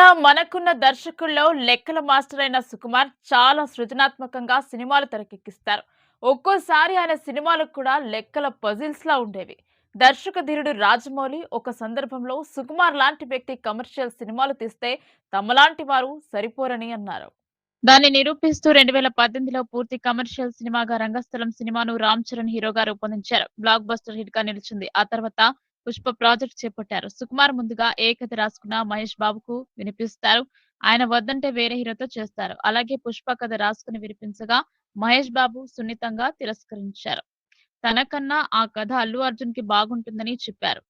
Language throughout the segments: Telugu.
అయినా మనకున్న దర్శకుల్లో లెక్కల మాస్టర్ అయిన సుకుమార్ చాలా సృజనాత్మకంగా సినిమాలు తెరకెక్కిస్తారు. ఒక్కోసారి ఆయన సినిమాలు కూడా లెక్కల పజిల్స్ లా ఉండేవి. దర్శక ధీరుడు రాజమౌళి ఒక సందర్భంలో సుకుమార్ లాంటి వ్యక్తి కమర్షియల్ సినిమాలు తీస్తే తమలాంటి వారు సరిపోరని అన్నారు. దాన్ని నిరూపిస్తూ రెండు వేల పద్దెనిమిదిలో పూర్తి కమర్షియల్ సినిమాగా రంగస్థలం సినిమాను రామ్ చరణ్ హీరోగా రూపొందించారు. బ్లాక్ బస్టర్ హిట్గా నిలిచింది. ఆ తర్వాత పుష్ప ప్రాజెక్ట్ చేపట్టారు. సుకుమార్ ముందుగా ఏ కథ రాసుకున్న మహేష్ బాబుకు వినిపిస్తారు. ఆయన వద్దంటే వేరే హీరోతో చేస్తారు. అలాగే పుష్ప కథ రాసుకుని వినిపించగా మహేష్ బాబు సున్నితంగా తిరస్కరించారు. తనకన్నా ఆ కథ అల్లు అర్జున్కి బాగుంటుందని చెప్పారు.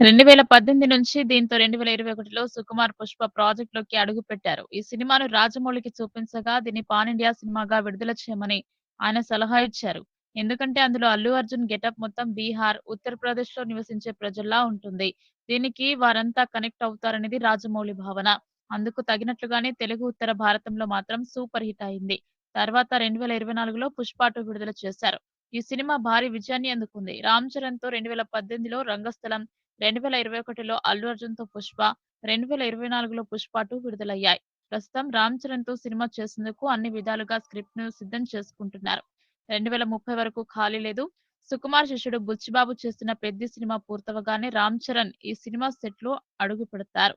రెండు వేల పద్దెనిమిది నుంచి దీంతో రెండు వేల ఇరవై ఒకటిలో సుకుమార్ పుష్ప ప్రాజెక్ట్లోకి అడుగు పెట్టారు ఈ సినిమాను రాజమౌళికి చూపించగా దీన్ని పాన్ ఇండియా సినిమాగా విడుదల చేయమని ఆయన సలహా ఇచ్చారు. ఎందుకంటే అందులో అల్లు అర్జున్ గెటప్ మొత్తం బీహార్ ఉత్తరప్రదేశ్లో నివసించే ప్రజల్లా ఉంటుంది. దీనికి వారంతా కనెక్ట్ అవుతారనేది రాజమౌళి భావన. అందుకు తగినట్లుగానే తెలుగు ఉత్తర భారతంలో మాత్రం సూపర్ హిట్ అయింది. తర్వాత రెండు వేల ఇరవై నాలుగులో పుష్పాటు విడుదల చేశారు. ఈ సినిమా భారీ విజయాన్ని అందుకుంది. రామ్ చరణ్తో రెండు వేల పద్దెనిమిదిలో రంగస్థలం రెండు వేల ఇరవై ఒకటిలో అల్లు అర్జున్తో పుష్ప రెండు వేల ఇరవై నాలుగులో పుష్ప టూ విడుదలయ్యాయి. ప్రస్తుతం రామ్ చరణ్తో సినిమా చేసేందుకు అన్ని విధాలుగా స్క్రిప్ట్ను సిద్ధం చేసుకుంటున్నారు. రెండు వేల ముప్పై వరకు ఖాళీ లేదు. సుకుమార్ శిష్యుడు బుచ్చిబాబు చేస్తున్న పెద్ద సినిమా పూర్తవగానే రామ్ చరణ్ ఈ సినిమా సెట్లో అడుగు పెడతారు